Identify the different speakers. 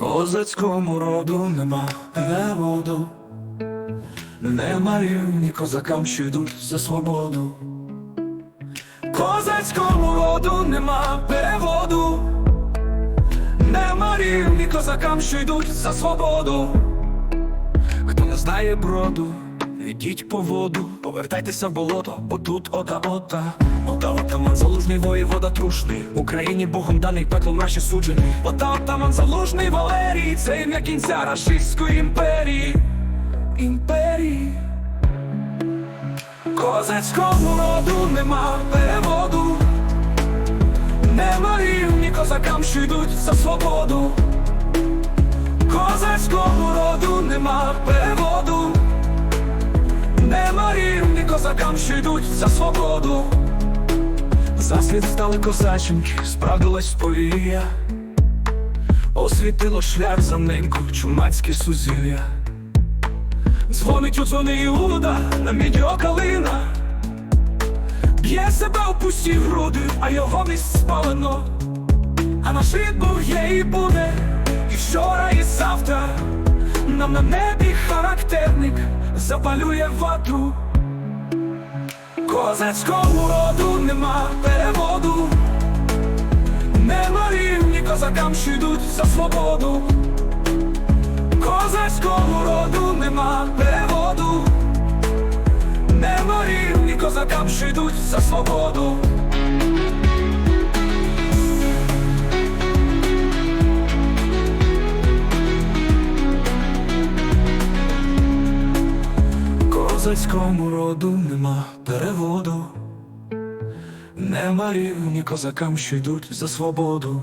Speaker 1: Козацькому роду нема переводу, нема рівні козакам, що йдуть за свободу. Козацькому роду нема переводу, нема рівні козакам, що йдуть за свободу. Хто не знає броду, йдіть по воду, повертайтеся в болото, бо тут ота-ота. Ота-отаман залужний воєвода трушний, Україні Богом даний пеклом наші суджений. Ота-отаман залужний Валерій, це ім'я кінця рашистської імперії. Імперії. Козацькому роду нема переводу, нема рівні козакам, що йдуть за свободу. Козацькому роду нема переводу, нема рівні козакам, що йдуть за свободу. Заслід стали козаченьки, справдилась повія, освітило шлях за неньку чумацьке сузір'я. Дзвонить у дзвони Іуда на міді калина, Б'є себе у пусті груди, а його місць спалено. А наш рід був є і буде, і вчора, і завтра. Нам на небі характерник запалює ватру. Козацькому роду козакам, що йдуть за свободу. Козацькому роду нема переводу, нема рівні козакам, що йдуть за свободу. Козацькому роду нема переводу, нема рівні козакам, що йдуть за свободу.